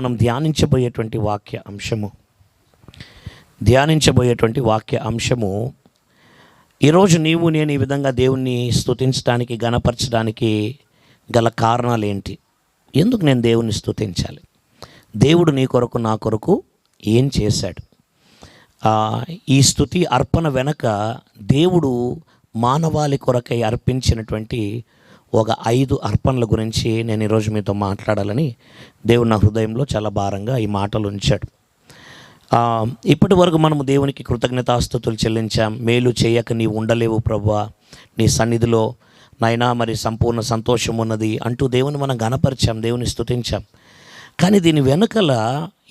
మనం ధ్యానించబోయేటువంటి వాక్య అంశము. ధ్యానించబోయేటువంటి వాక్య అంశము ఈరోజు నీవు నేను ఈ విధంగా దేవుణ్ణి స్తుతించడానికి గణపరచడానికి గల కారణాలు ఏంటి ఎందుకు నేను దేవుణ్ణి స్తుతించాలి? దేవుడు నీ కొరకు నా కొరకు ఏం చేశాడు? ఈ స్థుతి అర్పణ వెనక దేవుడు మానవాళి కొరకై అర్పించినటువంటి ఒక ఐదు అర్పణల గురించి నేను ఈరోజు మీతో మాట్లాడాలని దేవుడు నా హృదయంలో చాలా భారంగా ఈ మాటలు ఉంచాడు. ఇప్పటి వరకు మనము దేవునికి కృతజ్ఞతాస్థుతులు చెల్లించాం. మేలు చేయక నీ ఉండలేవు ప్రభువా. నీ సన్నిధిలో నాయనా మరి సంపూర్ణ సంతోషం ఉన్నది అంటూ దేవుని మనం గణపరిచాం దేవుని స్థుతించాం కానీ దీని వెనుకల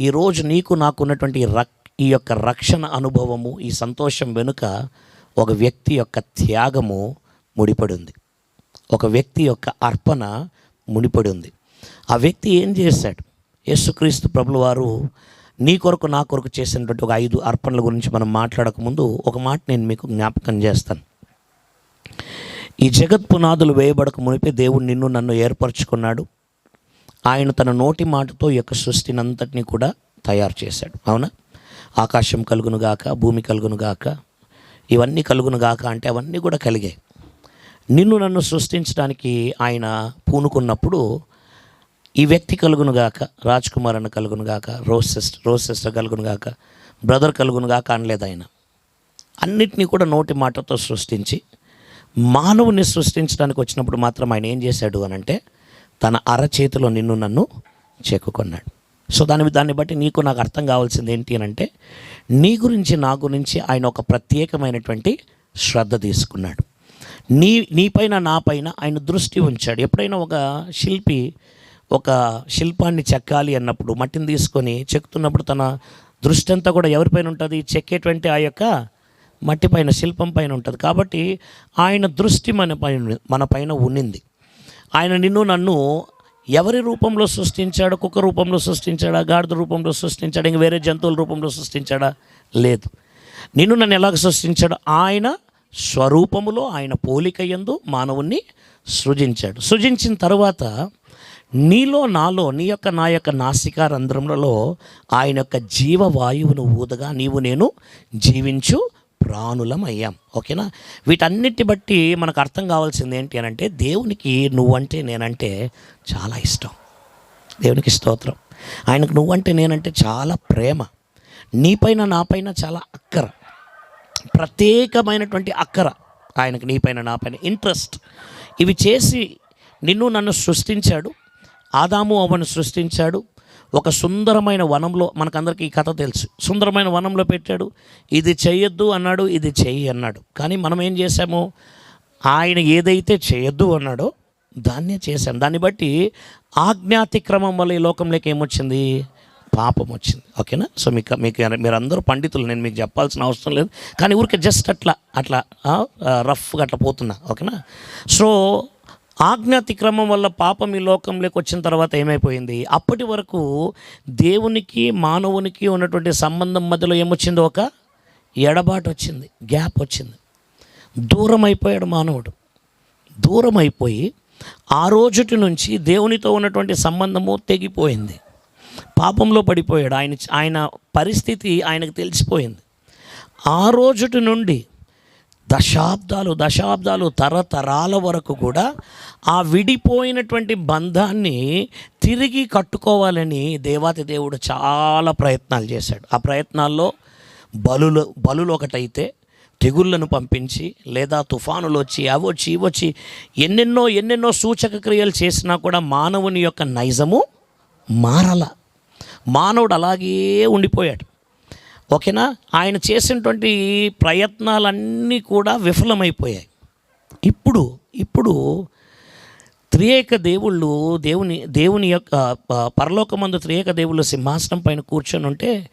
ఈరోజు నీకు నాకున్నటువంటి రక్ ఈ యొక్క రక్షణ అనుభవము ఈ సంతోషం వెనుక ఒక వ్యక్తి యొక్క త్యాగము ముడిపడి ఉంది. ఒక వ్యక్తి యొక్క అర్పణ ముడిపడి ఉంది. ఆ వ్యక్తి ఏం చేశాడు? యేసుక్రీస్తు ప్రభుల వారు నీ కొరకు నా కొరకు చేసినటువంటి ఒక ఐదు అర్పణల గురించి మనం మాట్లాడకముందు ఒక మాట నేను మీకు జ్ఞాపకం చేస్తాను. ఈ జగత్ పునాదులు వేయబడక మునిపే దేవుడు నిన్ను నన్ను ఏర్పరచుకున్నాడు. ఆయన తన నోటి మాటతో యొక్క సృష్టిని అంతటినీ కూడా తయారు చేశాడు. అవునా? ఆకాశం కలుగును గాక భూమి కలుగును గాక ఇవన్నీ కలుగును గాక అంటే అవన్నీ కూడా కలిగాయి. నిన్ను నన్ను సృష్టించడానికి ఆయన పూనుకున్నప్పుడు ఈ వ్యక్తి కలుగును గాక రాజ్ కుమార్ అన్న కలుగును గాక రోజ్ సిస్టర్ రోజ్ సిస్టర్ కలుగును గాక బ్రదర్ కలుగును గాక అనలేదు ఆయన. అన్నిటినీ కూడా నోటి మాటతో సృష్టించి మానవుని సృష్టించడానికి వచ్చినప్పుడు మాత్రం ఆయన ఏం చేశాడు అని అంటే తన అరచేతిలో నిన్ను నన్ను చెక్కుకున్నాడు. సో దాని దాన్ని బట్టి నీకు నాకు అర్థం కావాల్సింది ఏంటి అని అంటే నీ గురించి నా గురించి ఆయన ఒక ప్రత్యేకమైనటువంటి శ్రద్ధ తీసుకున్నాడు. నీ నీపైన నాపైన ఆయన దృష్టి ఉంచాడు. ఎప్పుడైనా ఒక శిల్పి ఒక శిల్పాన్ని చెక్కాలి అన్నప్పుడు మట్టిని తీసుకొని చెక్కుతున్నప్పుడు తన దృష్టి అంతా కూడా ఎవరిపైన ఉంటుంది? చెక్కేటువంటి ఆ యొక్క మట్టి పైన శిల్పం పైన ఉంటుంది. కాబట్టి ఆయన దృష్టి మన పైన మన పైన ఉన్నింది. ఆయన నిన్ను నన్ను ఎవరి రూపంలో సృష్టించాడు? కుక్క రూపంలో సృష్టించాడా? గాడిద రూపంలో సృష్టించాడా? ఇంక వేరే జంతువుల రూపంలో సృష్టించాడా? లేదు. నిన్ను నన్ను ఎలాగ సృష్టించాడు? ఆయన స్వరూపములో ఆయన పోలిక యందు మానవుణ్ణి సృజించాడు. సృజించిన తర్వాత నీలో నాలో నీ యొక్క నా యొక్క నాసికా రంధ్రములలో ఆయన యొక్క జీవవాయువును ఊదగా నీవు నేను జీవించు ప్రాణులం అయ్యాం. ఓకేనా? వీటన్నిటి బట్టి మనకు అర్థం కావాల్సింది ఏంటి అని అంటే దేవునికి నువ్వంటే నేనంటే చాలా ఇష్టం. దేవునికి స్తోత్రం. ఆయనకు నువ్వంటే నేనంటే చాలా ప్రేమ. నీపైన నాపైన చాలా అక్కర. ప్రత్యేకమైనటువంటి అక్కర ఆయనకు నీపైన నాపైన ఇంట్రెస్ట్ ఇవి చేసి నిన్ను నన్ను సృష్టించాడు. ఆదాము అవను సృష్టించాడు. ఒక సుందరమైన వనంలో మనకందరికీ ఈ కథ తెలుసు. సుందరమైన వనంలో పెట్టాడు. ఇది చేయొద్దు అన్నాడు ఇది చెయ్యి అన్నాడు. కానీ మనం ఏం చేసాము ఆయన ఏదైతే చేయొద్దు అన్నాడో దాన్నే చేశాం. దాన్ని బట్టి ఆజ్ఞాతిక్రమం వల్ల ఈ లోకంలోకి ఏమొచ్చింది? పాపం వచ్చింది. ఓకేనా? సో మీకు మీకు మీరందరూ పండితులు నేను మీకు చెప్పాల్సిన అవసరం లేదు. కానీ ఊరికే జస్ట్ అట్లా అట్లా రఫ్గా అట్లా పోతున్నా. ఓకేనా? సో ఆజ్ఞాతిక్రమం వల్ల పాపం ఈ లోకంలోకి వచ్చిన తర్వాత ఏమైపోయింది? అప్పటి వరకు దేవునికి మానవునికి ఉన్నటువంటి సంబంధం మధ్యలో ఏమొచ్చింది ఒక? ఎడబాటు వచ్చింది గ్యాప్ వచ్చింది. దూరం అయిపోయాడు మానవుడు. దూరం అయిపోయి ఆ రోజుటి నుంచి దేవునితో ఉన్నటువంటి సంబంధము తెగిపోయింది. పాపంలో పడిపోయాడు. ఆయన ఆయన పరిస్థితి ఆయనకు తెలిసిపోయింది. ఆ రోజుటి నుండి దశాబ్దాలు దశాబ్దాలు తరతరాల వరకు కూడా ఆ విడిపోయినటువంటి బంధాన్ని తిరిగి కట్టుకోవాలని దేవాతి దేవుడు చాలా ప్రయత్నాలు చేశాడు. ఆ ప్రయత్నాల్లో బలులు బలులు ఒకటైతే తెగుళ్ళను పంపించి లేదా తుఫానులు వచ్చి అవొచ్చి ఇవొచ్చి ఎన్నెన్నో ఎన్నెన్నో సూచక క్రియలు చేసినా కూడా మానవుని యొక్క నైజము మారల. మానవుడు అలాగే ఉండిపోయాడు. ఓకేనా? ఆయన చేసినటువంటి ప్రయత్నాలన్నీ కూడా విఫలమైపోయాయి. ఇప్పుడు ఇప్పుడు త్రియేక దేవుళ్ళు దేవుని దేవుని యొక్క పరలోకమందు త్రియేక దేవుళ్ళు సింహాసనం పైన కూర్చొని ఉంటే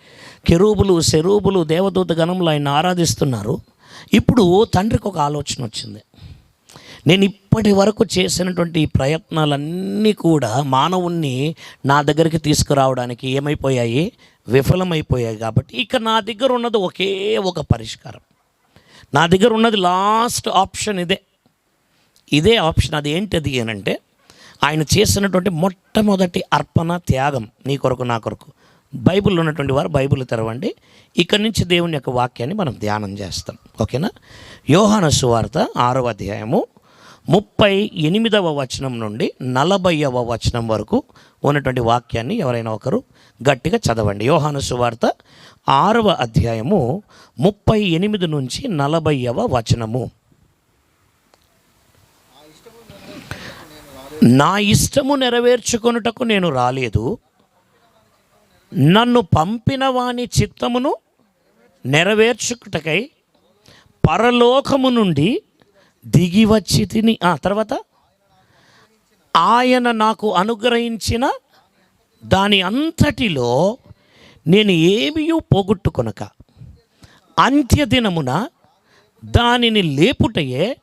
కెరూబులు శరూబులు దేవదూత గణములు ఆయన ఆరాధిస్తున్నారు. ఇప్పుడు తండ్రికి ఒక ఆలోచన వచ్చింది. నేను ఇప్పటి వరకు చేసినటువంటి ప్రయత్నాలన్నీ కూడా మానవుణ్ణి నా దగ్గరికి తీసుకురావడానికి ఏమైపోయాయి? విఫలమైపోయాయి కాబట్టి ఇక నా దగ్గర ఉన్నది ఒకే ఒక పరిష్కారం. నా దగ్గర ఉన్నది లాస్ట్ ఆప్షన్ ఇదే. ఇదే ఆప్షన్ అది ఏంటది అనంటే ఆయన చేసినటువంటి మొట్టమొదటి అర్పణ త్యాగం నీ కొరకు నా కొరకు. బైబిల్ ఉన్నటువంటి వారు బైబిల్ తెరవండి. ఇక్కడి నుంచి దేవుని యొక్క వాక్యాన్ని మనం ధ్యానం చేస్తాం. ఓకేనా? యోహాన సువార్త ఆరవ అధ్యాయము ముప్పై ఎనిమిదవ వచనం నుండి నలభైవ వచనం వరకు ఉన్నటువంటి వాక్యాన్ని ఎవరైనా ఒకరు గట్టిగా చదవండి. యోహాను సువార్త ఆరవ అధ్యాయము ముప్పై ఎనిమిది నుంచి నలభైవ వచనము. నా ఇష్టము నెరవేర్చుకొనుటకు నేను రాలేదు. నన్ను పంపిన వాని చిత్తమును నెరవేర్చుకుటకై పరలోకము నుండి దిగి వచ్చి తిని ఆ తర్వాత? ఆయన నాకు అనుగ్రహించిన దాని అంతటిలో నేను ఏమీ పోగొట్టుకొనక అంత్యదినమున దానిని లేపుటయే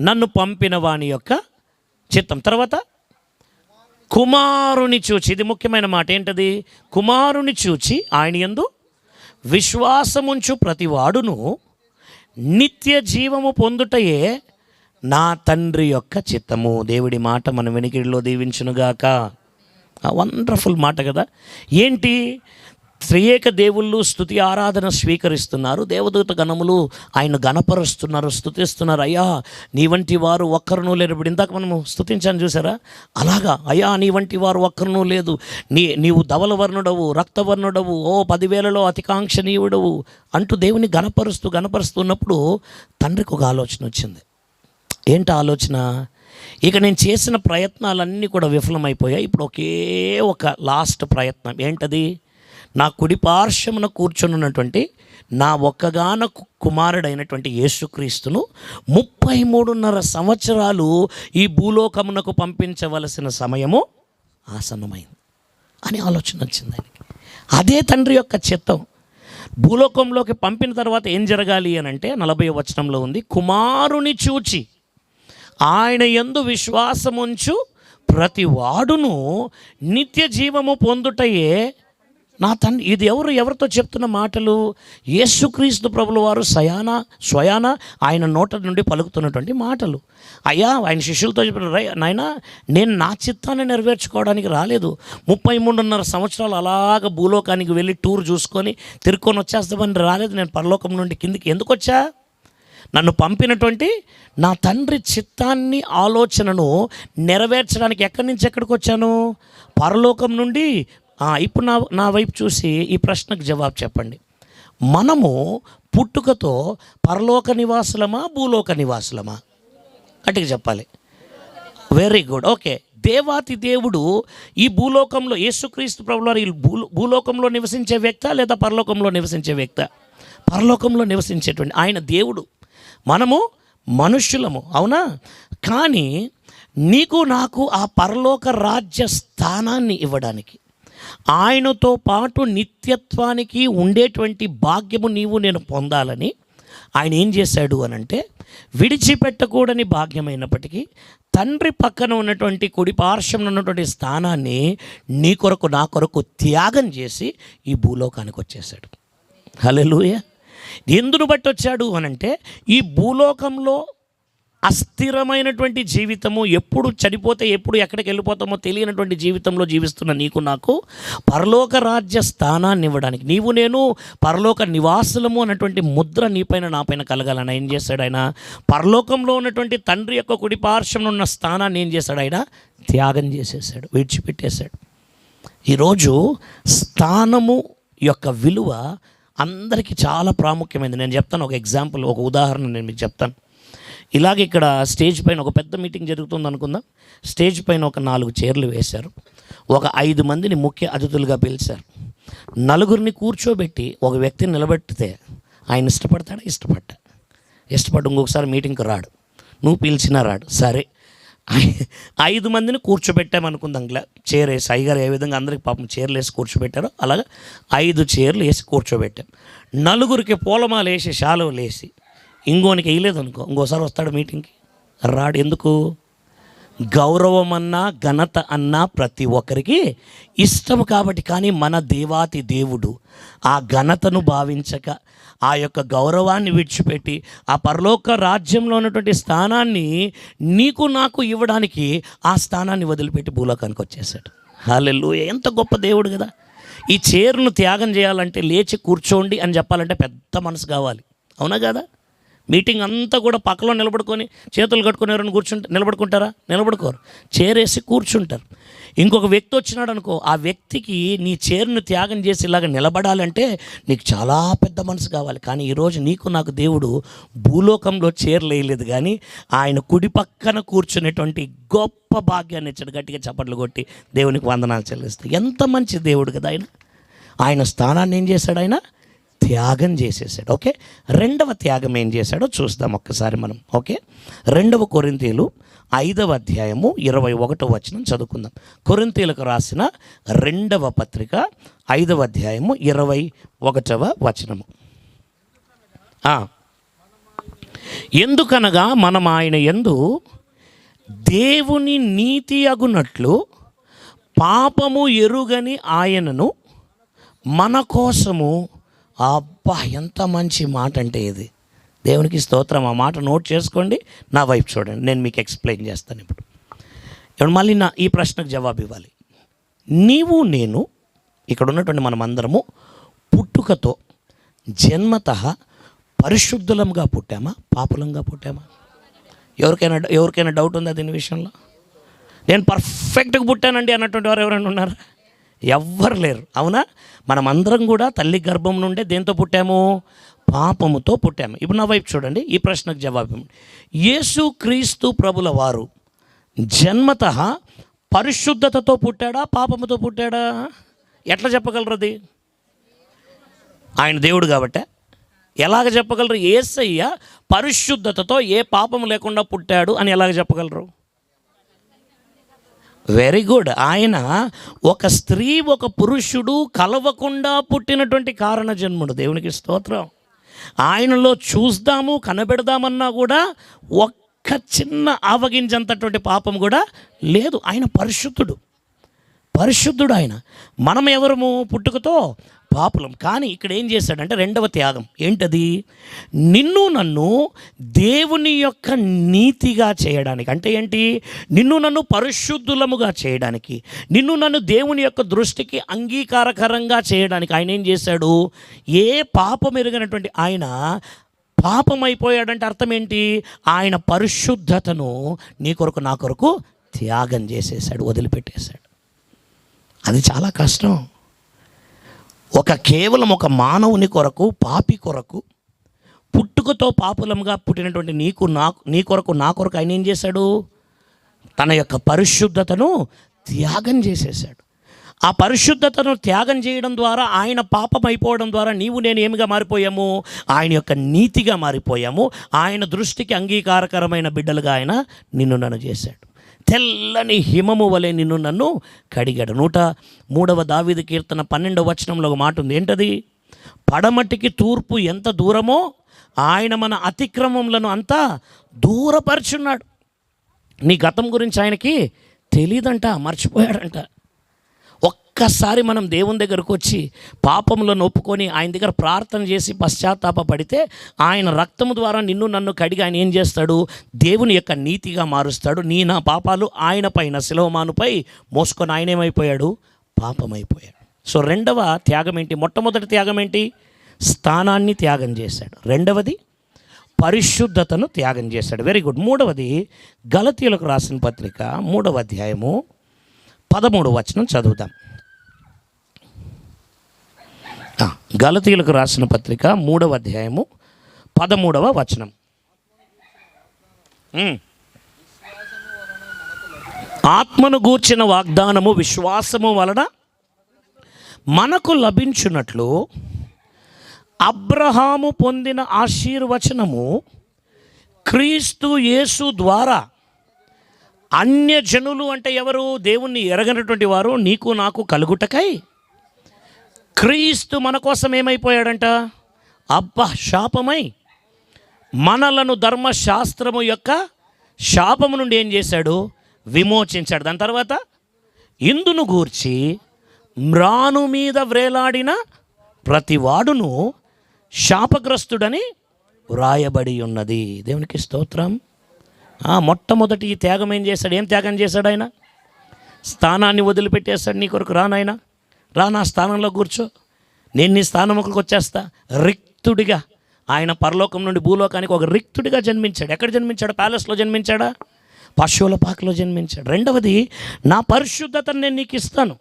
నన్ను పంపిన వాని యొక్క చిత్తం. తర్వాత? కుమారుని చూచి ఇది ముఖ్యమైన మాట ఏంటది? కుమారుని చూచి ఆయన యందు విశ్వాసముంచు ప్రతివాడును నిత్య జీవము పొందుటయే నా తండ్రి యొక్క చిత్తము. దేవుడి మాట మన వెనుకడిలో దీవించునుగాక. వండర్ఫుల్ మాట కదా. ఏంటి? త్రియేక దేవుళ్ళు స్థుతి ఆరాధన స్వీకరిస్తున్నారు. దేవదూత గణములు ఆయన గణపరుస్తున్నారు స్థుతిస్తున్నారు అయ్యా నీ వంటి వారు ఒక్కరును లేరు. ఇప్పుడు ఇందాక మనము స్థుతించాను చూసారా? అలాగా. అయ్యా నీ వంటి వారు ఒక్కరును లేదు. నీ నీవు ధవల వర్ణుడవు రక్తవర్ణుడవు ఓ పదివేలలో అతికాంక్షణీయుడవు అంటూ దేవుని గణపరుస్తూ గణపరుస్తున్నప్పుడు తండ్రికి ఒక ఆలోచన వచ్చింది. ఏంటి ఆలోచన? ఇక నేను చేసిన ప్రయత్నాలన్నీ కూడా విఫలమైపోయాయి. ఇప్పుడు ఒకే ఒక లాస్ట్ ప్రయత్నం. ఏంటది? నా కుడి పార్శ్వమున కూర్చొనున్నటువంటి నా ఒక్కగాన కు- కుమారుడైనటువంటి యేసుక్రీస్తును ముప్పై మూడున్నర సంవత్సరాలు ఈ భూలోకమునకు పంపించవలసిన సమయము ఆసన్నమైంది అని ఆలోచన వచ్చింది ఆయనకి. అదే తండ్రి యొక్క చిత్తం. భూలోకంలోకి పంపిన తర్వాత ఏం జరగాలి అని అంటే నలభై వచనంలో ఉంది కుమారుని చూచి ఆయన యందు విశ్వాసముంచు ప్రతి వాడును నిత్య జీవము పొందుటయే నా తండ్రి ఇది ఎవరు? ఎవరితో చెప్తున్న మాటలు? యేసుక్రీస్తు ప్రభుల వారు సయాన స్వయాన ఆయన నోట నుండి పలుకుతున్నటువంటి మాటలు. అయ్యా ఆయన శిష్యులతో చెప్పిన రై నాయన నేను నా చిత్తాన్ని నెరవేర్చుకోవడానికి రాలేదు. ముప్పై మూడున్నర సంవత్సరాలు అలాగ భూలోకానికి వెళ్ళి టూర్ చూసుకొని తిరుక్కొని వచ్చేస్తామని రాలేదు. నేను పరలోకం నుండి కిందికి ఎందుకు వచ్చా? నన్ను పంపినటువంటి నా తండ్రి చిత్తాన్ని ఆలోచనను నెరవేర్చడానికి ఎక్కడి నుంచి ఎక్కడికి వచ్చాను? పరలోకం నుండి ఇప్పుడు నా నా వైపు చూసి ఈ ప్రశ్నకు జవాబు చెప్పండి. మనము పుట్టుకతో పరలోక నివాసులమా భూలోక నివాసులమా? గట్టిగా చెప్పాలి. వెరీ గుడ్ ఓకే దేవాతి దేవుడు ఈ భూలోకంలో యేసుక్రీస్తు ప్రభులారు ఈ భూ భూలోకంలో నివసించే వ్యక్త లేదా పరలోకంలో నివసించే వ్యక్త? పరలోకంలో నివసించేటువంటి ఆయన దేవుడు. మనము మనుష్యులము అవునా? కానీ నీకు నాకు ఆ పరలోక రాజ్య స్థానాన్ని ఇవ్వడానికి ఆయనతో పాటు నిత్యత్వానికి ఉండేటువంటి భాగ్యము నీవు నేను పొందాలని ఆయన ఏం చేశాడు అని అంటే విడిచిపెట్టకూడని భాగ్యమైనప్పటికీ తండ్రి పక్కన ఉన్నటువంటి కుడి పార్శ్వంలో ఉన్నటువంటి స్థానాన్ని నీ కొరకు నా కొరకు త్యాగం చేసి ఈ భూలోకానికి వచ్చేసాడు హలో ఎందును బట్టి వచ్చాడు అనంటే ఈ భూలోకంలో అస్థిరమైనటువంటి జీవితము ఎప్పుడు చనిపోతే ఎప్పుడు ఎక్కడికి వెళ్ళిపోతామో తెలియనటువంటి జీవితంలో జీవిస్తున్న నీకు నాకు పరలోక రాజ్య స్థానాన్ని ఇవ్వడానికి. నీవు నేను పరలోక నివాసులము అన్నటువంటి ముద్ర నీపైన నాపైన కలగాలని ఏం చేశాడు ఆయన? పరలోకంలో ఉన్నటువంటి తండ్రి యొక్క కుడి పార్శ్వంలో ఉన్న స్థానాన్ని ఏం చేశాడు ఆయన? త్యాగం చేసేసాడు విడిచిపెట్టేశాడు. ఈరోజు స్థానము యొక్క విలువ అందరికీ చాలా ప్రాముఖ్యమైనది. నేను చెప్తాను ఒక ఎగ్జాంపుల్ ఒక ఉదాహరణ నేను మీకు చెప్తాను. ఇలాగ ఇక్కడ స్టేజ్ పైన ఒక పెద్ద మీటింగ్ జరుగుతుంది అనుకుందాం. స్టేజ్ పైన ఒక నాలుగు చైర్లు వేశారు. ఒక ఐదు మందిని ముఖ్య అతిథులుగా పిలిచారు. నలుగురిని కూర్చోబెట్టి ఒక వ్యక్తిని నిలబెట్టితే ఆయన ఇష్టపడతాడా? ఇష్టపడ్డా. ఇష్టపడ్డ ఇంకొకసారి మీటింగ్కి రాడు. నువ్వు పిలిచినా రాడు. సరే. ఐదు మందిని కూర్చోబెట్టామనుకుందాం ఇలా చైర్ వేసి. అయ్యగారు ఏ విధంగా అందరికి పాపం చీరలు వేసి కూర్చోబెట్టారో అలాగా ఐదు చైర్లు వేసి కూర్చోబెట్టాం. నలుగురికి పూలమాలు వేసి శాలువలు వేసి ఇంకోనికి వేయలేదు అనుకో ఇంకోసారి వస్తాడు మీటింగ్కి. రాడు. ఎందుకు? గౌరవం అన్నా ఘనత అన్నా ప్రతి ఒక్కరికి ఇష్టం కాబట్టి కానీ మన దేవాతి దేవుడు ఆ ఘనతను భావించక ఆ యొక్క గౌరవాన్ని విడిచిపెట్టి ఆ పరలోక రాజ్యంలో ఉన్నటువంటి స్థానాన్ని నీకు నాకు ఇవ్వడానికి ఆ స్థానాన్ని వదిలిపెట్టి భూలోకానికి వచ్చేసాడు హాలెల్లు ఎంత గొప్ప దేవుడు కదా. ఈ చీరను త్యాగం చేయాలంటే లేచి కూర్చోండి అని చెప్పాలంటే పెద్ద మనసు కావాలి. అవునా కదా? మీటింగ్ అంతా కూడా పక్కలో నిలబడుకొని చేతులు కట్టుకొని ఎవరైనా కూర్చుంటే నిలబడుకుంటారా? నిలబడుకోరు. చేరేసి కూర్చుంటారు. ఇంకొక వ్యక్తి వచ్చినాడు అనుకో ఆ వ్యక్తికి నీ చేరును త్యాగం చేసి ఇలాగ నిలబడాలంటే నీకు చాలా పెద్ద మనసు కావాలి. కానీ ఈరోజు నీకు నాకు దేవుడు భూలోకంలో చేరలేయలేదు కానీ ఆయన కుడి పక్కన కూర్చునేటువంటి గొప్ప భాగ్యాన్ని ఇచ్చాడు. గట్టిగా చప్పట్లు కొట్టి దేవునికి వందనాలు చెల్లిస్తాయి ఎంత మంచి దేవుడు కదా ఆయన. ఆయన స్థానాన్ని ఏం చేశాడు ఆయన? త్యాగం చేసేసాడు. ఓకే? రెండవ త్యాగం ఏం చేశాడో చూద్దాం ఒక్కసారి మనం. ఓకే? రెండవ కొరింతీలు ఐదవ అధ్యాయము ఇరవై ఒకటో వచనం చదువుకుందాం. కొరింతీలకు రాసిన రెండవ పత్రిక ఐదవ అధ్యాయము ఇరవై ఒకటవ వచనము. ఎందుకనగా మనం ఆయన ఎందు దేవుని నీతి అగునట్లు పాపము ఎరుగని ఆయనను మన కోసము అబ్బా ఎంత మంచి మాట అంటే ఇది. దేవునికి స్తోత్రం. ఆ మాట నోట్ చేసుకోండి నా వైపు చూడండి. నేను మీకు ఎక్స్ప్లెయిన్ చేస్తాను ఇప్పుడు. ఇప్పుడు మళ్ళీ నా ఈ ప్రశ్నకు జవాబు ఇవ్వాలి. నీవు నేను ఇక్కడ ఉన్నటువంటి మనమందరము పుట్టుకతో జన్మత పరిశుద్ధులంగా పుట్టామా? పాపులంగా పుట్టామా? ఎవరికైనా ఎవరికైనా డౌట్ ఉందా దీని విషయంలో? నేను పర్ఫెక్ట్గా పుట్టానండి అన్నటువంటి వారు ఎవరైనా ఉన్నారా? ఎవ్వరు లేరు. అవునా? మనమందరం కూడా తల్లి గర్భం నుండే దేంతో పుట్టాము? పాపముతో పుట్టాము. ఇప్పుడు నా వైపు చూడండి ఈ ప్రశ్నకు జవాబు. యేసు క్రీస్తు ప్రభుల వారు జన్మత పరిశుద్ధతతో పుట్టాడా పాపముతో పుట్టాడా? ఎట్లా చెప్పగలరు అది? ఆయన దేవుడు కాబట్టే. ఎలాగ చెప్పగలరు? ఏసయ్య పరిశుద్ధతతో ఏ పాపం లేకుండా పుట్టాడు అని ఎలాగ చెప్పగలరు? వెరీ గుడ్ ఆయన ఒక స్త్రీ ఒక పురుషుడు కలవకుండా పుట్టినటువంటి కారణ జన్ముడు దేవునికి స్తోత్రం. ఆయనలో చూద్దాము కనబెడదామన్నా కూడా ఒక్క చిన్న ఆవగించంతటువంటి పాపం కూడా లేదు. ఆయన పరిశుద్ధుడు. పరిశుద్ధుడు ఆయన. మనం ఎవరము పుట్టుకతో? పాపులం. కానీ ఇక్కడ ఏం చేశాడంటే రెండవ త్యాగం. ఏంటది? నిన్ను నన్ను దేవుని యొక్క నీతిగా చేయడానికి. అంటే ఏంటి? నిన్ను నన్ను పరిశుద్ధులముగా చేయడానికి. నిన్ను నన్ను దేవుని యొక్క దృష్టికి అంగీకారకరంగా చేయడానికి ఆయన ఏం చేశాడు? ఏ పాపం ఎరుగనటువంటి ఆయన పాపం అయిపోయాడంటే అర్థం ఏంటి? ఆయన పరిశుద్ధతను నీ కొరకు నా కొరకు త్యాగం చేసేసాడు వదిలిపెట్టేశాడు. అది చాలా కష్టం. ఒక కేవలం ఒక మానవుని కొరకు పాపి కొరకు పుట్టుకతో పాపులంగా పుట్టినటువంటి నీకు నాకు నీ కొరకు నా కొరకు ఆయన ఏం చేశాడు? తన యొక్క పరిశుద్ధతను త్యాగం చేసేసాడు ఆ పరిశుద్ధతను త్యాగం చేయడం ద్వారా ఆయన పాపం అయిపోవడం ద్వారా నీవు నేను ఏమిగా మారిపోయాము? ఆయన యొక్క నీతిగా మారిపోయాము. ఆయన దృష్టికి అంగీకారకరమైన బిడ్డలుగా ఆయన నిన్ను నన్ను చేశాడు. తెల్లని హిమము వలె నిన్ను నన్ను కడిగాడు. నూట మూడవ దావీదు కీర్తన పన్నెండవ వచనంలో ఒక మాట ఉంది. ఏంటది? పడమటికి తూర్పు ఎంత దూరమో ఆయన మన అతిక్రమములను అంతా దూరపరుచున్నాడు. నీ గతం గురించి ఆయనకి తెలియదంట మర్చిపోయాడంట. ఒక్కసారి మనం దేవుని దగ్గరకు వచ్చి పాపంలో ఒప్పుకొని ఆయన దగ్గర ప్రార్థన చేసి పశ్చాత్తాపడితే ఆయన రక్తము ద్వారా నిన్ను నన్ను కడిగి ఆయన ఏం చేస్తాడు? దేవుని యొక్క నీతిగా మారుస్తాడు. నీ నా పాపాలు ఆయన పైన శిలవమానుపై మోసుకొని ఆయన ఏమైపోయాడు? పాపమైపోయాడు. సో రెండవ త్యాగం ఏంటి? మొట్టమొదటి త్యాగం ఏంటి? స్థానాన్ని త్యాగం చేశాడు. రెండవది పరిశుద్ధతను త్యాగం చేశాడు. వెరీ గుడ్ మూడవది గలతీలకు రాసిన పత్రిక మూడవ అధ్యాయము పదమూడు వచనం చదువుదాం. గలతీయులకు రాసిన పత్రిక మూడవ అధ్యాయము పదమూడవ వచనం. ఆత్మను గూర్చిన వాగ్దానము విశ్వాసము వలన మనకు లభించున్నట్లు అబ్రహాము పొందిన ఆశీర్వచనము క్రీస్తు యేసు ద్వారా అన్యజనులు అంటే ఎవరు? దేవుణ్ణి ఎరగనటువంటి వారు నీకు నాకు కలుగుటకై క్రీస్తు మన కోసం ఏమైపోయాడంట? అబ్బ శాపమై. మనలను ధర్మశాస్త్రము యొక్క శాపము నుండి ఏం చేశాడు? విమోచించాడు. దాని తర్వాత ఇందును గూర్చి మ్రాను మీద వ్రేలాడిన ప్రతివాడును శాపగ్రస్తుడని వ్రాయబడి ఉన్నది. దేవునికి స్తోత్రం. మొట్టమొదటి ఈ త్యాగం ఏం చేశాడు? ఏం త్యాగం చేశాడు ఆయన? స్థానాన్ని వదిలిపెట్టేశాడు నీ కొరకు రానాయన? రా నా స్థానంలో కూర్చో. నేను నీ స్థానంలోకి వచ్చేస్తా. రిక్తుడిగా. ఆయన పరలోకం నుండి భూలోకానికి ఒక రిక్తుడిగా జన్మించాడు. ఎక్కడ జన్మించాడు? ప్యాలెస్లో జన్మించాడా? పశువుల పాకలో జన్మించాడు. రెండవది నా పరిశుద్ధతను నేను నీకు ఇస్తాను.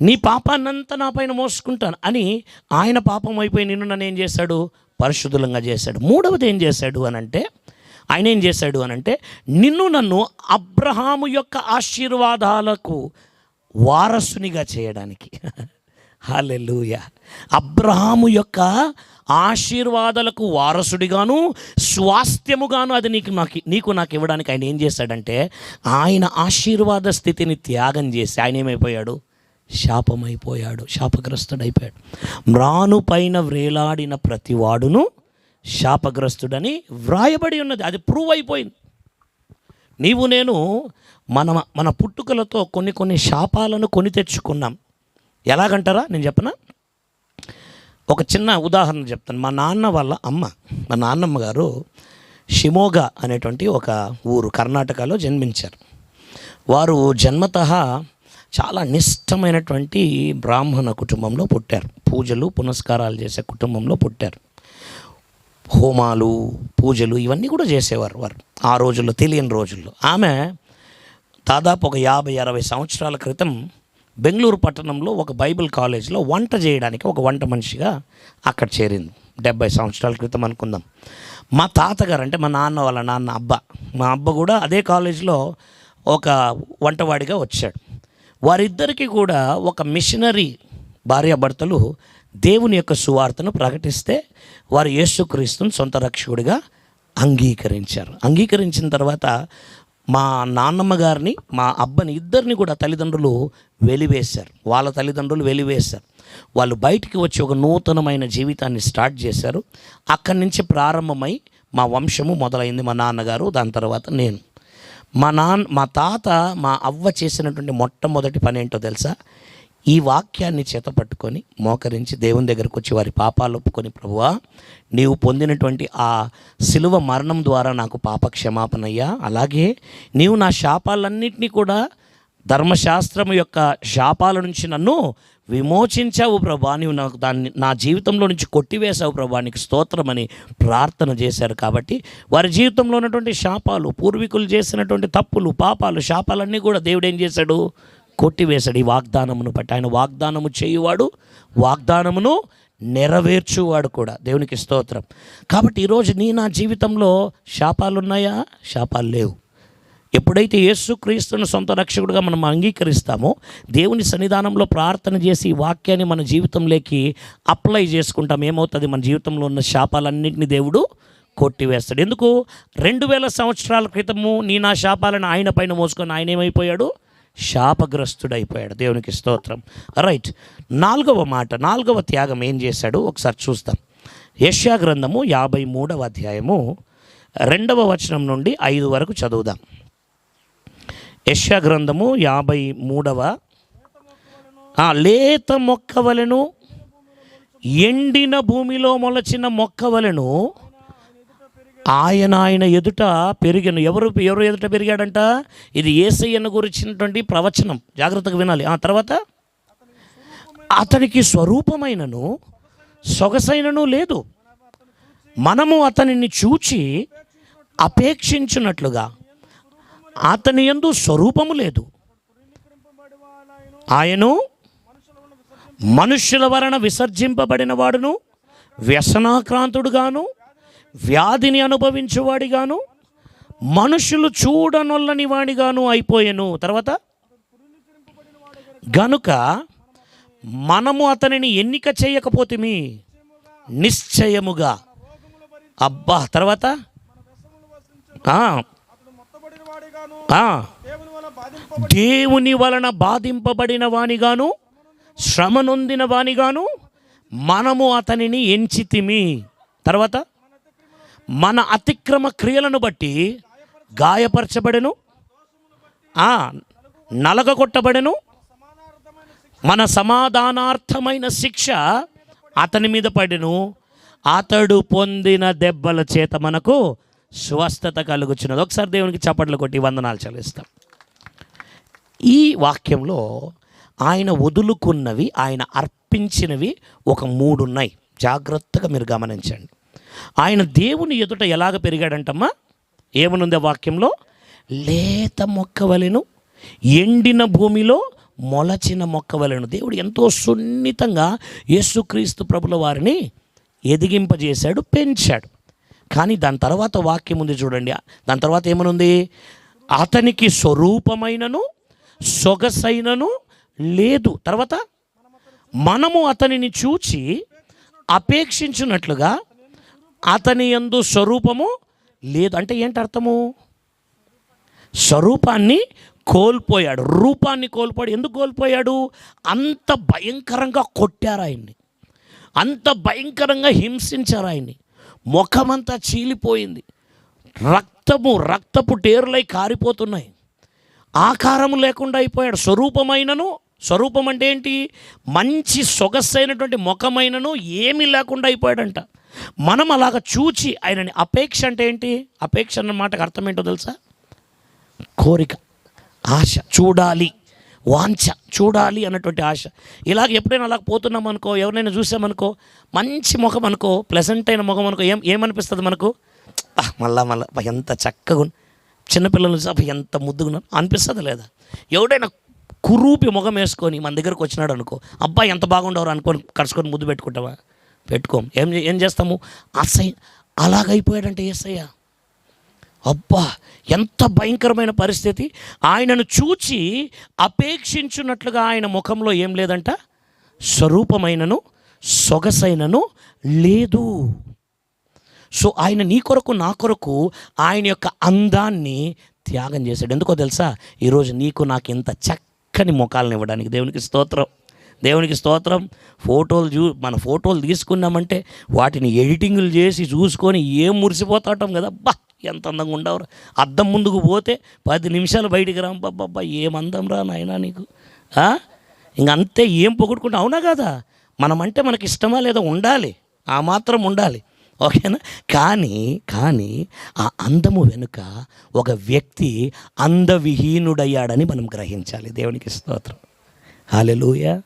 నీ పాపాన్నంతా నా పైన మోసుకుంటాను అని ఆయన పాపం అయిపోయి నిన్ను నన్ను ఏం చేశాడు? పరిశుద్ధులంగా చేశాడు. మూడవది ఏం చేశాడు అని అంటే ఆయన ఏం చేశాడు అని అంటే నిన్ను నన్ను అబ్రహాము యొక్క ఆశీర్వాదాలకు వారసునిగా చేయడానికి. హాలెలూయ అబ్రహాము యొక్క ఆశీర్వాదాలకు వారసుడిగాను స్వాస్థ్యముగాను అది నీకు నాకు నీకు నాకు ఇవ్వడానికి ఆయన ఏం చేశాడంటే ఆయన ఆశీర్వాద స్థితిని త్యాగం చేసి ఆయన ఏమైపోయాడు? శాపమైపోయాడు శాపగ్రస్తుడైపోయాడు. మ్రాను పైన వ్రేలాడిన ప్రతివాడును శాపగ్రస్తుడని వ్రాయబడి ఉన్నది. అది ప్రూవ్ అయిపోయింది. నీవు నేను మన మన పుట్టుకలతో కొన్ని కొన్ని శాపాలను కొని తెచ్చుకున్నాం. ఎలాగంటారా? నేను చెప్పనా? ఒక చిన్న ఉదాహరణ చెప్తాను. మా నాన్న వాళ్ళ అమ్మ మా నాన్నమ్మ గారు షిమోగా అనేటువంటి ఒక ఊరు కర్ణాటకలో జన్మించారు. వారు జన్మత చాలా నిష్టమైనటువంటి బ్రాహ్మణ కుటుంబంలో పుట్టారు. పూజలు పునస్కారాలు చేసే కుటుంబంలో పుట్టారు. హోమాలు పూజలు ఇవన్నీ కూడా చేసేవారు వారు. ఆ రోజుల్లో తెలియని రోజుల్లో. ఆమె దాదాపు ఒక యాభై అరవై సంవత్సరాల క్రితం బెంగళూరు పట్టణంలో ఒక బైబిల్ కాలేజీలో వంట చేయడానికి ఒక వంట మనిషిగా అక్కడ చేరింది. డెబ్బై సంవత్సరాల క్రితం అనుకుందాం. మా తాతగారు అంటే మా నాన్న వాళ్ళ నాన్న అబ్బ. మా అబ్బ కూడా అదే కాలేజీలో ఒక వంటవాడిగా వచ్చాడు. వారిద్దరికీ కూడా ఒక మిషనరీ భార్యాభర్తలు దేవుని యొక్క సువార్తను ప్రకటిస్తే వారు యేసుక్రీస్తుని సొంత రక్షకుడిగా అంగీకరించారు. అంగీకరించిన తర్వాత మా నాన్నమ్మ గారిని మా అబ్బని ఇద్దరిని కూడా తల్లిదండ్రులు వెలివేశారు. వాళ్ళ తల్లిదండ్రులు వెలివేశారు. వాళ్ళు బయటికి వచ్చి ఒక నూతనమైన జీవితాన్ని స్టార్ట్ చేశారు. అక్కడి నుంచి ప్రారంభమై మా వంశము మొదలైంది మా నాన్నగారు దాని తర్వాత నేను. మా నాన్న మా తాత మా అవ్వ చేసినటువంటి మొట్టమొదటి పని ఏంటో తెలుసా? ఈ వాక్యాన్ని చేత పట్టుకొని మోకరించి దేవుని దగ్గరకు వచ్చి వారి పాపాలు ఒప్పుకొని ప్రభువా నీవు పొందినటువంటి ఆ శిలువ మరణం ద్వారా నాకు పాప క్షమాపణయ్యా అలాగే నీవు నా శాపాలన్నింటినీ కూడా ధర్మశాస్త్రం యొక్క శాపాల నుంచి నన్ను విమోచించావు ప్రభా. నీవు నాకు దాన్ని నా జీవితంలో నుంచి కొట్టివేశావు ప్రభా. నీకు స్తోత్రమని ప్రార్థన చేశారు కాబట్టి వారి జీవితంలో ఉన్నటువంటి శాపాలు పూర్వీకులు చేసినటువంటి తప్పులు పాపాలు శాపాలన్నీ కూడా దేవుడు ఏం చేశాడు? కొట్టివేశాడు ఈ వాగ్దానమును బట్టి. ఆయన వాగ్దానము చేయువాడు వాగ్దానమును నెరవేర్చువాడు కూడా. దేవునికి స్తోత్రం. కాబట్టి ఈరోజు నీ నా జీవితంలో శాపాలు ఉన్నాయా శాపాలు లేవు. ఎప్పుడైతే యేసుక్రీస్తును సొంత రక్షకుడిగా మనం అంగీకరిస్తామో దేవుని సన్నిధానంలో ప్రార్థన చేసి ఈ వాక్యాన్ని మన జీవితంలోకి అప్లై చేసుకుంటాం. ఏమవుతుంది? మన జీవితంలో ఉన్న శాపాలన్నింటినీ దేవుడు కొట్టివేస్తాడు. ఎందుకు? రెండు వేల సంవత్సరాల క్రితము నీ నా శాపాలను ఆయన పైన మోసుకొని ఆయన ఏమైపోయాడు? శాపగ్రస్తుడైపోయాడు. దేవునికి స్తోత్రం. రైట్ నాలుగవ మాట నాలుగవ త్యాగం ఏం చేశాడు? ఒకసారి చూస్తాం. యష్యా గ్రంథము యాభై మూడవ అధ్యాయము రెండవ వచనం నుండి ఐదు వరకు చదువుదాం. యష్యా గ్రంథము యాభై మూడవ లేత లేత మొక్కవలను ఎండిన భూమిలో మొలచిన మొక్కవలను ఆయన ఆయన ఎదుట పెరిగిన ఎవరు ఎవరు ఎదుట పెరిగాడంట? ఇది ఏసయ్యను గురించినటువంటి ప్రవచనం. జాగ్రత్తగా వినాలి. ఆ తర్వాత అతనికి స్వరూపమైనను సొగసైనను లేదు. మనము అతనిని చూచి అపేక్షించినట్లుగా అతని ఎందు స్వరూపము లేదు. ఆయను మనుష్యుల వలన విసర్జింపబడిన వాడును వ్యసనాక్రాంతుడుగాను వ్యాధిని అనుభవించువాడిగాను మనుషులు చూడనొల్లని వాడిగాను అయిపోయాను. తర్వాత గనుక మనము అతనిని ఎన్నిక చేయకపోతేమి? నిశ్చయముగా. అబ్బా! తర్వాత దేవుని వలన బాధింపబడిన వానిగాను శ్రమ నొందిన వానిగాను మనము అతనిని ఎంచితిమి. తర్వాత మన అతిక్రమ క్రియలను బట్టి గాయపరచబడెను. ఆ, నలగగొట్టబడెను. మన సమాధానార్థమైన శిక్ష అతని మీద పడెను. అతడు పొందిన దెబ్బల చేత మనకు స్వస్థత కలుగుచున్నది. ఒకసారి దేవునికి చప్పట్లు కొట్టి వందనాలు చెల్లిస్తాం. ఈ వాక్యంలో ఆయన వదులుకున్నవి ఆయన అర్పించినవి ఒక మూడు ఉన్నాయి జాగ్రత్తగా మీరు గమనించండి. ఆయన దేవుని ఎదుట ఎలాగ పెరిగాడంటమ్మా? ఏమనుంది ఆ వాక్యంలో? లేత మొక్కవలను ఎండిన భూమిలో మొలచిన మొక్కవలను దేవుడు ఎంతో సున్నితంగా యేసుక్రీస్తు ప్రభుల వారిని ఎదిగింపజేశాడు పెంచాడు. కానీ దాని తర్వాత వాక్యం ఉంది చూడండి. దాని తర్వాత ఏమనుంది? అతనికి స్వరూపమైనను సొగసైనను లేదు. తర్వాత మనము అతనిని చూచి అపేక్షించినట్లుగా అతని ఎందు స్వరూపము లేదు. అంటే ఏంటి అర్థము? స్వరూపాన్ని కోల్పోయాడు. రూపాన్ని కోల్పోయాడు. ఎందుకు కోల్పోయాడు? అంత భయంకరంగా కొట్టారు ఆయన్ని. అంత భయంకరంగా హింసించారు ఆయన్ని. ముఖమంతా చీలిపోయింది. రక్తము రక్తపు టేరులై కారిపోతున్నాయి. ఆకారము లేకుండా అయిపోయాడు. స్వరూపమైనను స్వరూపం అంటే ఏంటి మంచి సొగస్సైనటువంటి ముఖమైనను ఏమీ లేకుండా అయిపోయాడంట. మనం అలాగ చూచి ఆయనని అపేక్ష అంటే ఏంటి? అపేక్ష అన్న మాటకు అర్థం ఏంటో తెలుసా? కోరిక ఆశ చూడాలి వాంఛ చూడాలి అన్నటువంటి ఆశ. ఇలాగ ఎప్పుడైనా అలాగ పోతున్నాం అనుకో ఎవరినైనా చూసామనుకో మంచి ముఖం అనుకో ప్లెజెంట్ అయిన ముఖం అనుకో ఏం ఏమనిపిస్తుంది మనకు? మళ్ళా మళ్ళా ఎంత చక్కగా చిన్నపిల్లలు చూసి ఎంత ముద్దుగా అనిపిస్తుంది లేదా? ఎవడైనా కురూపి ముఖం వేసుకొని మన దగ్గరకు వచ్చినాడు అనుకో అబ్బాయి ఎంత బాగుండవరు అనుకొని కలుసుకొని ముద్దు పెట్టుకుంటావా? పెట్టుకోం. ఏం ఏం చేస్తాము? అసహ్య అలాగైపోయాడంటే ఏసయ్యా. అబ్బా ఎంత భయంకరమైన పరిస్థితి. ఆయనను చూచి అపేక్షించున్నట్లుగా ఆయన ముఖంలో ఏం లేదంట? స్వరూపమైనను సొగసైనను లేదు. సో ఆయన నీ కొరకు నా కొరకు ఆయన యొక్క అందాన్ని త్యాగం చేశాడు. ఎందుకో తెలుసా? ఈరోజు నీకు నాకు ఇంత చక్క చక్కని ముఖాలను ఇవ్వడానికి దేవునికి స్తోత్రం. దేవునికి స్తోత్రం. ఫోటోలు చూ మన ఫోటోలు తీసుకున్నామంటే వాటిని ఎడిటింగ్లు చేసి చూసుకొని ఏం మురిసిపోతాటం కదా. బా ఎంత అందంగా ఉండవురా. అద్దం ముందుకు పోతే పది నిమిషాలు బయటికి రా. బాబ్బా ఏం అందం రా నాయనా నీకు? ఇంకంతే ఏం పొగుడుకుంటా. అవునా కదా? మనమంటే మనకి ఇష్టమా లేదా ఉండాలి. ఆ మాత్రం ఉండాలి. ఓకేనా? కానీ కానీ ఆ అందము వెనుక ఒక వ్యక్తి అందవిహీనుడయ్యాడని మనం గ్రహించాలి. దేవునికి స్తోత్రం. హాలెలూయ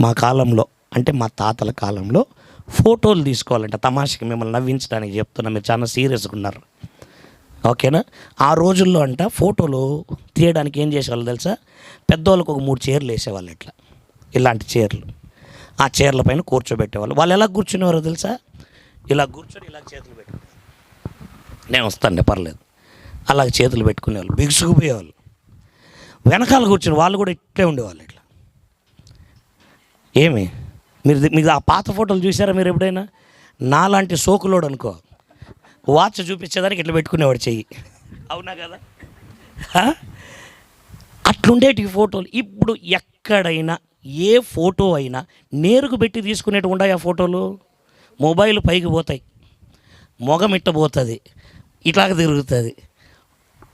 మా కాలంలో అంటే మా తాతల కాలంలో ఫోటోలు తీసుకోవాలంటే. తమాషకి మిమ్మల్ని నవ్వించడానికి చెప్తున్నా. మీరు చాలా సీరియస్గా ఉన్నారు. ఓకేనా? ఆ రోజుల్లో అంట ఫోటోలు తీయడానికి ఏం చేసేవాళ్ళు తెలుసా? పెద్దవాళ్ళకు ఒక మూడు చీరలు వేసేవాళ్ళు ఇట్లా ఇలాంటి చీరలు. ఆ చీరల పైన కూర్చోబెట్టేవాళ్ళు. వాళ్ళు ఎలా కూర్చునేవారో తెలుసా? ఇలా కూర్చొని ఇలా చేతులు పెట్టుకునేవాళ్ళు నేను వస్తాను పర్లేదు. అలాగ చేతులు పెట్టుకునేవాళ్ళు బిగుసుకుపోయేవాళ్ళు. వెనకాల కూర్చుని వాళ్ళు కూడా ఇట్లే ఉండేవాళ్ళు ఇట్లా. ఏమి? మీరు మీకు ఆ పాత ఫోటోలు చూసారా మీరు ఎప్పుడైనా? నాలాంటి సోకులోడు అనుకో. వాచ్ చూపించేదానికి ఇట్లా పెట్టుకునేవాడు చెయ్యి. అవునా కదా? అట్లుండేటి ఫోటోలు. ఇప్పుడు ఎక్కడైనా ఏ ఫోటో అయినా నేరుకు పెట్టి తీసుకునేటి ఉన్నాయి ఆ ఫోటోలు? మొబైల్ పైకి పోతాయి. మొగం ఇట్ట పోతుంది. ఇట్లాగ తిరుగుతుంది.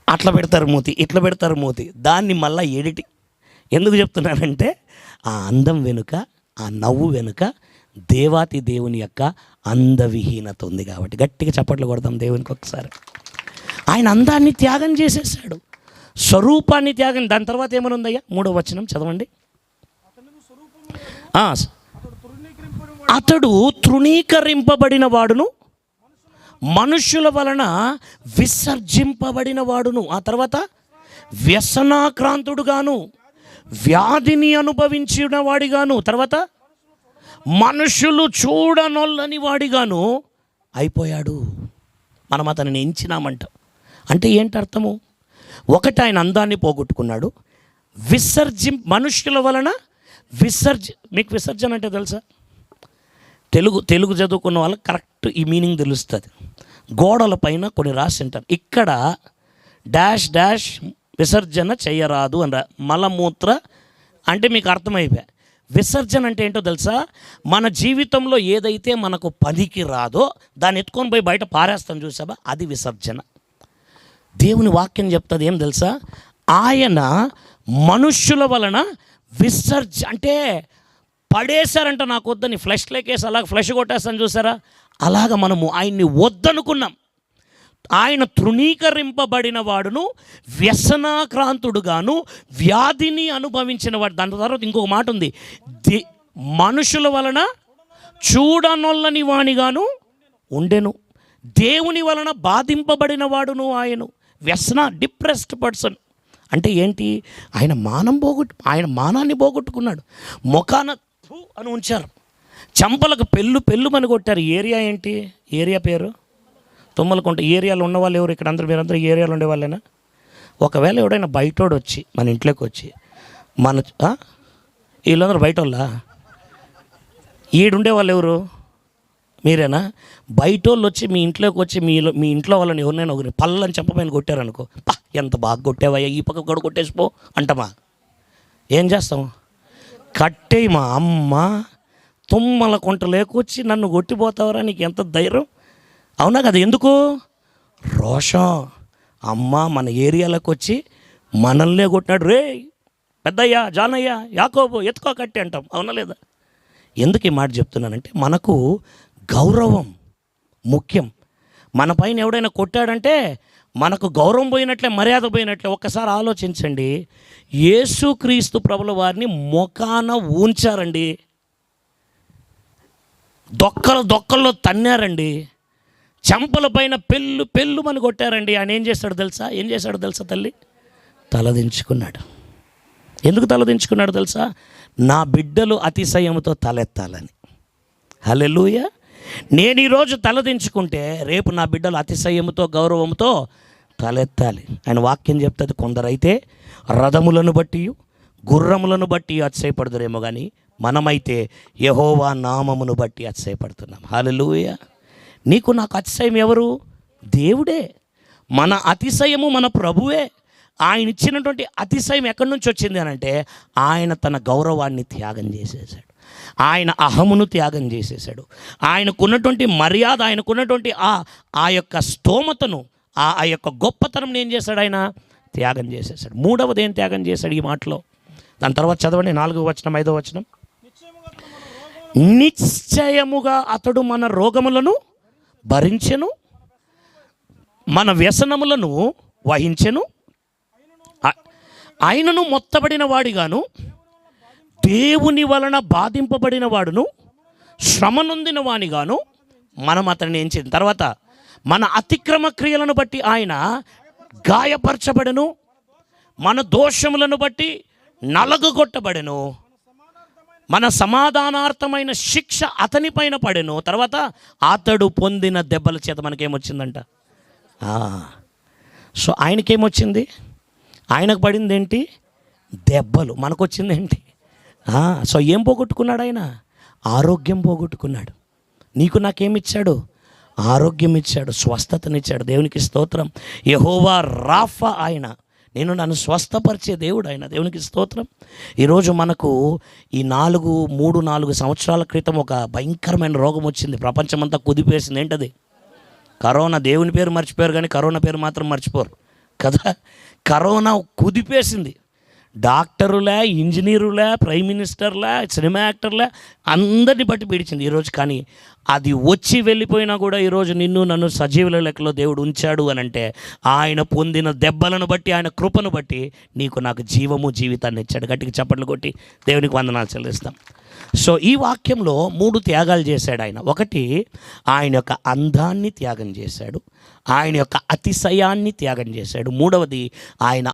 అట్లా పెడతారు మూతి ఇట్లా పెడతారు మూతి. దాన్ని మళ్ళీ ఎడిటింగ్ ఎందుకు చెప్తున్నానంటే ఆ అందం వెనుక ఆ నవ్వు వెనుక దేవాతి దేవుని యొక్క అందవిహీనత ఉంది కాబట్టి. గట్టిగా చప్పట్లు కొడతాం దేవునికి ఒకసారి ఆయన అందాన్ని త్యాగం చేసేసాడు. స్వరూపాన్ని త్యాగం దాని తర్వాత ఏమైనా ఉందయ్యా? మూడో వచనం చదవండి. ఆ, అతడు తృణీకరింపబడిన వాడును మనుష్యుల వలన విసర్జింపబడిన వాడును ఆ తర్వాత వ్యసనాక్రాంతుడుగాను వ్యాధిని అనుభవించిన వాడిగాను తర్వాత మనుషులు చూడనొల్లని వాడిగాను అయిపోయాడు. మనం అతనిని ఎంచినామంట. అంటే ఏంటి అర్థము ఒకటి ఆయన అందాన్ని పోగొట్టుకున్నాడు. విసర్జి మనుష్యుల వలన విసర్జ మీకు విసర్జన అంటే తెలుసా? తెలుగు తెలుగు చదువుకున్న వాళ్ళకి కరెక్ట్ ఈ మీనింగ్ తెలుస్తుంది. గోడల పైన కొన్ని రాసి ఉంటారు. ఇక్కడ డాష్ డాష్ విసర్జన చేయరాదు అని రా మలమూత్ర అంటే మీకు అర్థమైపోయా. విసర్జన అంటే ఏంటో తెలుసా? మన జీవితంలో ఏదైతే మనకు పనికి రాదో దాన్ని ఎత్తుకొని పోయి బయట పారేస్తాం చూసావా? అది విసర్జన. దేవుని వాక్యం చెప్తుంది ఏం తెలుసా? ఆయన మనుష్యుల వలన విసర్జ అంటే పడేశారంట నాకు వద్దని ఫ్లష్ లేకేసి అలాగ ఫ్లష్ కొట్టేస్తాను చూసారా? అలాగ మనము ఆయన్ని వద్దనుకున్నాం. ఆయన తృణీకరింపబడిన వాడును వ్యసనాక్రాంతుడుగాను వ్యాధిని అనుభవించిన వాడు. దాని తర్వాత ఇంకొక మాట ఉంది. ది మనుషుల వలన చూడనొల్లని వాణిగాను ఉండెను. దేవుని వలన బాధింపబడిన వాడును ఆయను. వ్యసన డిప్రెస్డ్ పర్సన్. అంటే ఏంటి? ఆయన మానం పోగొట్టు ఆయన మానాన్ని పోగొట్టుకున్నాడు. ముఖాన భూ అని ఉంచారు. చంపలకు పెళ్ళు పెళ్ళు అని కొట్టారు. ఏరియా ఏంటి? ఏరియా పేరు? తుమ్మలకుంట. ఏరియాలో ఉన్న వాళ్ళు ఎవరు? ఇక్కడ అందరూ మీరందరూ ఏరియాలో ఉండేవాళ్ళేనా ఒకవేళ ఎవడైనా బయటోడు వచ్చి మన ఇంట్లోకి వచ్చి మన వీళ్ళందరూ బయట వాళ్ళా ఈడుండే వాళ్ళు ఎవరు? మీరేనా? బయట వాళ్ళు వచ్చి మీ ఇంట్లోకి వచ్చి మీ మీ ఇంట్లో వాళ్ళని ఎవరినైనా ఒకరిని పళ్ళని చెప్పమైన కొట్టారనుకో పా ఎంత బాగా కొట్టావయ్యా ఈ పక్క కూడా కొట్టేసిపో అంటమా? ఏం చేస్తాం? కట్టే మా అమ్మ తుమ్మల కొంట లేకొచ్చి నన్ను కొట్టిపోతావరా? నీకు ఎంత ధైర్యం? అవునా కదా? ఎందుకు? రోషం. అమ్మ మన ఏరియాలోకి వచ్చి మనల్నే కొట్టినాడు. రే పెద్దయ్యా జానయ్య యాకోబు ఎత్తుకో కట్టి అంటాం. అవునా లేదా? ఎందుకు ఈ మాట చెప్తున్నానంటే మనకు గౌరవం ముఖ్యం. మన పైన ఎవడైనా కొట్టాడంటే మనకు గౌరవం పోయినట్లే మర్యాద పోయినట్లే ఒక్కసారి ఆలోచించండి. యేసుక్రీస్తు ప్రభుల వారిని మొఖాన ఉంచారండి దొక్కలు దొక్కల్లో తన్నారండి. చెంపల పైన పెళ్ళు పెళ్ళు మని కొట్టారండి. ఆయన ఏం చేస్తాడు తెలుసా? ఏం చేశాడు తెలుసా తల్లి? తలదించుకున్నాడు. ఎందుకు తలదించుకున్నాడు తెలుసా? నా బిడ్డలు అతిశయంతో తలెత్తాలని. హలెలుయా నేను ఈరోజు తలదించుకుంటే రేపు నా బిడ్డలు అతిశయముతో గౌరవంతో తలెత్తాలి. ఆయన వాక్యం చెప్తుంది కొందరైతే రథములను బట్టి గుర్రములను బట్టి అతిశయపడదురేమో కానీ మనమైతే యహోవా నామమును బట్టి అతిశయపడుతున్నాం. హలెలూయ నీకు నాకు అతిశయం ఎవరు? దేవుడే. మన అతిశయము మన ప్రభువే. ఆయన ఇచ్చినటువంటి అతిశయం ఎక్కడి నుంచి వచ్చింది అని అంటే ఆయన తన గౌరవాన్ని త్యాగం చేసేసాడు. ఆయన అహమును త్యాగం చేసేసాడు ఆయనకున్నటువంటి మర్యాద ఆయనకున్నటువంటి ఆ ఆ యొక్క స్తోమతను ఆ ఆ యొక్క గొప్పతనం ఏం చేశాడు ఆయన? త్యాగం చేసేసాడు మూడవది ఏం త్యాగం చేశాడు ఈ మాటలో? దాని తర్వాత చదవండి. నాలుగో వచనం ఐదో వచనం. నిశ్చయముగా అతడు మన రోగములను భరించెను మన వ్యసనములను వహించెను. ఆయనను మొత్తబడిన వాడిగాను. దేవుని వలన బాధింపబడిన వాడును శ్రమ నొందిన వానిగాను మనం అతన్ని ఏం చేసిన తర్వాత మన అతిక్రమ క్రియలను బట్టి ఆయన గాయపరచబడను మన దోషములను బట్టి నలగొట్టబడెను మన సమాధానార్థమైన శిక్ష అతని పైన పడెను. తర్వాత అతడు పొందిన దెబ్బల చేత మనకేమొచ్చిందంట? సో ఆయనకేమొచ్చింది? ఆయనకు పడింది ఏంటి దెబ్బలు. మనకు వచ్చింది ఏంటి సో ఏం పోగొట్టుకున్నాడు ఆయన? ఆరోగ్యం పోగొట్టుకున్నాడు. నీకు నాకేమిచ్చాడు? ఆరోగ్యం ఇచ్చాడు స్వస్థతనిచ్చాడు. దేవునికి స్తోత్రం. యహోవా రాఫా ఆయన. నేను నన్ను స్వస్థపరిచే దేవుడు ఆయన. దేవునికి స్తోత్రం. ఈరోజు మనకు ఈ నాలుగు మూడు నాలుగు సంవత్సరాల క్రితం ఒక భయంకరమైన రోగం వచ్చింది. ప్రపంచమంతా కుదిపేసింది. ఏంటది? కరోనా. దేవుని పేరు మర్చిపోయారు కానీ కరోనా పేరు మాత్రం మర్చిపోరు. కదా? కరోనా కుదిపేసింది. డాక్టరులే ఇంజనీరులే ప్రైమ్ మినిస్టర్లే సినిమా యాక్టర్లే అందరిని బట్టి పీడిచింది ఈరోజు కానీ అది వచ్చి వెళ్ళిపోయినా కూడా ఈరోజు నిన్ను నన్ను సజీవుల లెక్కలో దేవుడు ఉంచాడు అని అంటే ఆయన పొందిన దెబ్బలను బట్టి ఆయన కృపను బట్టి నీకు నాకు జీవము జీవితాన్ని ఇచ్చాడు. గట్టిగా చప్పట్లు కొట్టి దేవునికి వందనాలు చెల్లిస్తాం. సో ఈ వాక్యంలో మూడు త్యాగాలు చేశాడు ఆయన. ఒకటి ఆయన యొక్క అందాన్ని త్యాగం చేశాడు. ఆయన యొక్క అతిశయాన్ని త్యాగం చేశాడు. మూడవది ఆయన